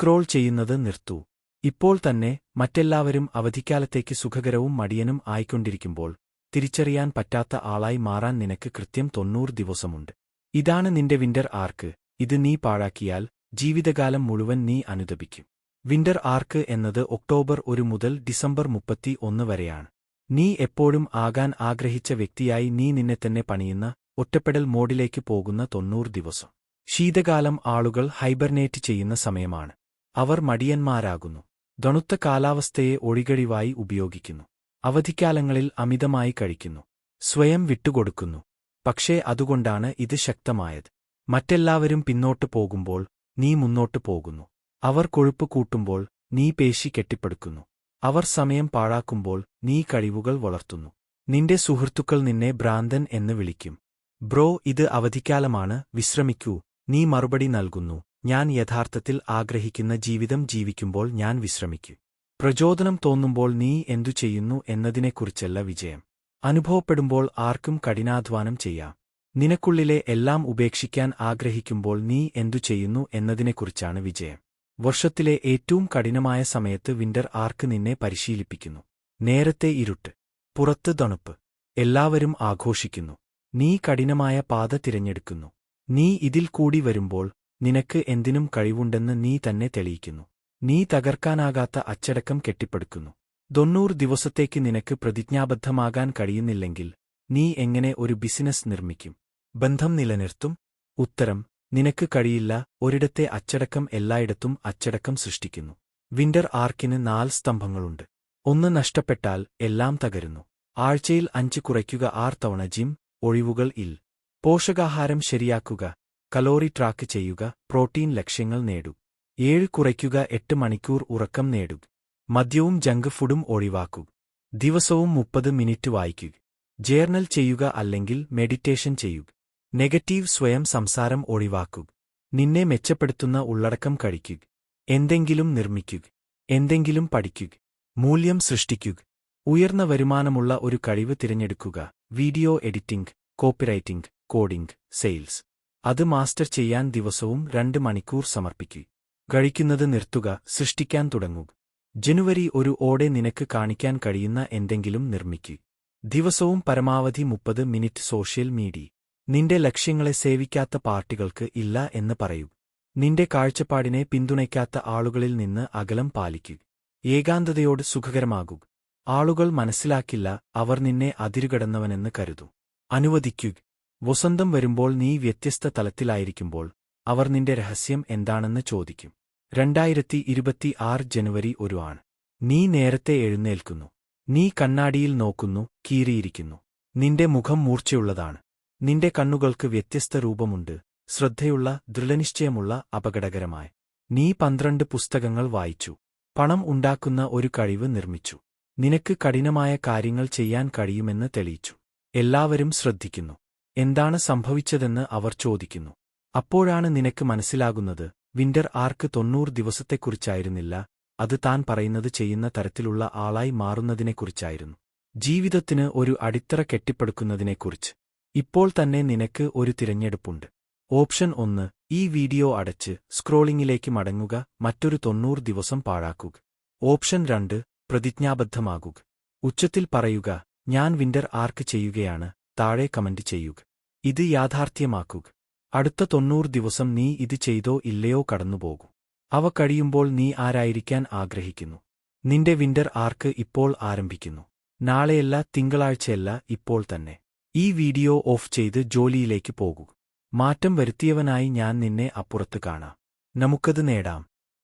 Scroll ചെയ്യുന്നത് നിർത്തു. ഇപ്പോൾ തന്നെ മറ്റെല്ലാവരും അവധിക്കാലത്തേക്ക് സുഖകരവും മടിയനും ആയിക്കൊണ്ടിരിക്കുമ്പോൾ തിരിച്ചറിയാൻ പറ്റാത്ത ആളായി മാറാൻ നിനക്ക് കൃത്യം തൊണ്ണൂറ് ദിവസമുണ്ട്. ഇതാണ് നിന്റെ വിന്റർ ആർക്ക്. ഇത് നീ പാഴാക്കിയാൽ ജീവിതകാലം മുഴുവൻ നീ അനുദപിക്കും. വിന്റർ ആർക്ക് എന്നത് ഒക്ടോബർ ഒരു മുതൽ ഡിസംബർ മുപ്പത്തി ഒന്ന് വരെയാണ്. നീ എപ്പോഴും ആകാൻ ആഗ്രഹിച്ച വ്യക്തിയായി നീ നിന്നെ തന്നെ പണിയുന്ന ഒറ്റപ്പെടൽ മോഡിലേക്ക് പോകുന്ന തൊണ്ണൂറ് ദിവസം. ശീതകാലം ആളുകൾ ഹൈബർനേറ്റ് ചെയ്യുന്ന സമയമാണ്. അവർ മടിയന്മാരാകുന്നു. തണുത്ത കാലാവസ്ഥയെ ഒഴികഴിവായി ഉപയോഗിക്കുന്നു. അവധിക്കാലങ്ങളിൽ അമിതമായി കഴിക്കുന്നു. സ്വയം വിട്ടുകൊടുക്കുന്നു. പക്ഷേ അതുകൊണ്ടാണ് ഇത് ശക്തമായത്. മറ്റെല്ലാവരും പിന്നോട്ടു പോകുമ്പോൾ നീ മുന്നോട്ടു പോകുന്നു. അവർ കൊഴുപ്പ് കൂട്ടുമ്പോൾ നീ പേശി കെട്ടിപ്പടുക്കുന്നു. അവർ സമയം പാഴാക്കുമ്പോൾ നീ കഴിവുകൾ വളർത്തുന്നു. നിന്റെ സുഹൃത്തുക്കൾ നിന്നെ ഭ്രാന്തൻ എന്ന് വിളിക്കും. ബ്രോ ഇത് അവധിക്കാലമാണ്. വിശ്രമിക്കൂ. നീ മറുപടി നൽകുന്നു. ഞാൻ യഥാർത്ഥത്തിൽ ആഗ്രഹിക്കുന്ന ജീവിതം ജീവിക്കുമ്പോൾ ഞാൻ വിശ്രമിക്കും. പ്രചോദനം തോന്നുമ്പോൾ നീ എന്തു ചെയ്യുന്നു എന്നതിനെക്കുറിച്ചല്ല വിജയം. അനുഭവപ്പെടുമ്പോൾ ആർക്കും കഠിനാധ്വാനം ചെയ്യാം. നിനക്കുള്ളിലെ എല്ലാം ഉപേക്ഷിക്കാൻ ആഗ്രഹിക്കുമ്പോൾ നീ എന്തു ചെയ്യുന്നു എന്നതിനെക്കുറിച്ചാണ് വിജയം. വർഷത്തിലെ ഏറ്റവും കഠിനമായ സമയത്ത് വിന്റർ ആർക്ക് നിന്നെ പരിശീലിപ്പിക്കുന്നു? നേരത്തെ ഇരുട്ട് പുറത്ത് തണുപ്പ് എല്ലാവരും ആഘോഷിക്കുന്നു. നീ കഠിനമായ പാത തിരഞ്ഞെടുക്കുന്നു. നീ ഇതിൽ കൂടി വരുമ്പോൾ നിനക്ക് എന്തിനും കഴിവുണ്ടെന്ന് നീ തന്നെ തെളിയിക്കുന്നു. നീ തകർക്കാനാകാത്ത അച്ചടക്കം കെട്ടിപ്പടുക്കുന്നു. തൊണ്ണൂറ് ദിവസത്തേക്ക് നിനക്ക് പ്രതിജ്ഞാബദ്ധമാകാൻ കഴിയുന്നില്ലെങ്കിൽ നീ എങ്ങനെ ഒരു ബിസിനസ് നിർമ്മിക്കും? ബന്ധം നിലനിർത്തും. ഉത്തരം നിനക്ക് കഴിയില്ല. ഒരിടത്തെ അച്ചടക്കം എല്ലായിടത്തും അച്ചടക്കം സൃഷ്ടിക്കുന്നു. വിന്റർ ആർക്കിന് നാല് സ്തംഭങ്ങളുണ്ട്. ഒന്ന് നഷ്ടപ്പെട്ടാൽ എല്ലാം തകരുന്നു. ആഴ്ചയിൽ അഞ്ച് കുറയ്ക്കുക ആർ തവണ ജിം ഒഴിവുകൾ ഇൽ. പോഷകാഹാരം ശരിയാക്കുക. കലോറി ട്രാക്ക് ചെയ്യുക പ്രോട്ടീൻ ലക്ഷ്യങ്ങൾ നേടുക ഏഴ് കുറയ്ക്കുക എട്ട് മണിക്കൂർ ഉറക്കം നേടുക മദ്യവും ജങ്ക് ഫുഡും ഒഴിവാക്കുക ദിവസവും മുപ്പത് മിനിറ്റ് വായിക്കുക ജേർണൽ ചെയ്യുക അല്ലെങ്കിൽ മെഡിറ്റേഷൻ ചെയ്യുക നെഗറ്റീവ് സ്വയം സംസാരം ഒഴിവാക്കുക നിന്നെ മെച്ചപ്പെടുത്തുന്ന ഉള്ളടക്കം കഴിക്കുക എന്തെങ്കിലും നിർമ്മിക്കുക എന്തെങ്കിലും പഠിക്കുക മൂല്യം സൃഷ്ടിക്കുക ഉയർന്ന വരുമാനമുള്ള ഒരു കഴിവ് തിരഞ്ഞെടുക്കുക. Video editing copywriting coding sales. അത് മാസ്റ്റർ ചെയ്യാൻ ദിവസവും രണ്ട് മണിക്കൂർ സമർപ്പിക്കുക കഴിക്കുന്നത് നിർത്തുക സൃഷ്ടിക്കാൻ തുടങ്ങുക ജനുവരി ഒരു ഓടെ നിനക്ക് കാണിക്കാൻ കഴിയുന്ന എന്തെങ്കിലും നിർമ്മിക്കുക ദിവസവും പരമാവധി മുപ്പത് മിനിറ്റ് സോഷ്യൽ മീഡിയ. നിന്റെ ലക്ഷ്യങ്ങളെ സേവിക്കാത്ത പാർട്ടികൾക്ക് ഇല്ല എന്ന് പറയൂ. നിന്റെ കാഴ്ചപ്പാടിനെ പിന്തുണയ്ക്കാത്ത ആളുകളിൽ നിന്ന് അകലം പാലിക്കൂ. ഏകാന്തതയോട് സുഖകരമാകൂ. ആളുകൾ മനസ്സിലാക്കില്ല അവർ നിന്നെ അതിരുകടന്നവനെന്ന് കരുതൂ. അനുവദിക്കുക വസന്തം വരുമ്പോൾ നീ വ്യത്യസ്ത തലത്തിലായിരിക്കുമ്പോൾ അവർ നിന്റെ രഹസ്യം എന്താണെന്ന് ചോദിക്കും. രണ്ടായിരത്തി ഇരുപത്തി ആറ് ജനുവരി ഒരു ആണ്. നീ നേരത്തെ എഴുന്നേൽക്കുന്നു. നീ കണ്ണാടിയിൽ നോക്കുന്നു കീറിയിരിക്കുന്നു. നിന്റെ മുഖം മൂർച്ചയുള്ളതാണ്. നിന്റെ കണ്ണുകൾക്ക് വ്യത്യസ്ത രൂപമുണ്ട്. ശ്രദ്ധയുള്ള ദൃഢനിശ്ചയമുള്ള അപകടകരമായ. നീ പന്ത്രണ്ട് പുസ്തകങ്ങൾ വായിച്ചു. പണം ഉണ്ടാക്കുന്ന ഒരു കഴിവ് നിർമ്മിച്ചു. നിനക്ക് കഠിനമായ കാര്യങ്ങൾ ചെയ്യാൻ കഴിയുമെന്ന് തെളിയിച്ചു. എല്ലാവരും ശ്രദ്ധിക്കുന്നു. എന്താണ് സംഭവിച്ചതെന്ന് അവർ ചോദിക്കുന്നു. അപ്പോഴാണ് നിനക്ക് മനസ്സിലാകുന്നത് വിന്റർ ആർക്ക് തൊണ്ണൂറ് ദിവസത്തെക്കുറിച്ചായിരുന്നില്ല അത് താൻ പറയുന്നത് ചെയ്യുന്ന തരത്തിലുള്ള ആളായി മാറുന്നതിനെക്കുറിച്ചായിരുന്നു. ജീവിതത്തിന് ഒരു അടിത്തറ കെട്ടിപ്പടുക്കുന്നതിനെക്കുറിച്ച്. ഇപ്പോൾ തന്നെ നിനക്ക് ഒരു തിരഞ്ഞെടുപ്പുണ്ട്. ഓപ്ഷൻ ഒന്ന് ഈ വീഡിയോ അടച്ച് സ്ക്രോളിംഗിലേക്ക് മടങ്ങുക മറ്റൊരു തൊണ്ണൂറ് ദിവസം പാഴാക്കുക. ഓപ്ഷൻ രണ്ട് പ്രതിജ്ഞാബദ്ധമാകുക. ഉച്ചത്തിൽ പറയുക ഞാൻ വിന്റർ ആർക്ക് ചെയ്യുകയാണ് താഴെ കമന്റ് ചെയ്യുക. ഇത് യാഥാർത്ഥ്യമാക്കുക. അടുത്ത തൊണ്ണൂറ് ദിവസം നീ ഇത് ചെയ്തോ ഇല്ലയോ കടന്നുപോകൂ. അവ കഴിയുമ്പോൾ നീ ആരായിരിക്കാൻ ആഗ്രഹിക്കുന്നു. നിന്റെ വിന്റർ ആർക്ക് ഇപ്പോൾ ആരംഭിക്കുന്നു. നാളെയല്ല തിങ്കളാഴ്ചയല്ല ഇപ്പോൾ തന്നെ. ഈ വീഡിയോ ഓഫ് ചെയ്ത് ജോലിയിലേക്ക് പോകൂ. മാറ്റം വരുത്തിയവനായി ഞാൻ നിന്നെ അപ്പുറത്ത് കാണാം. നമുക്കത് നേടാം.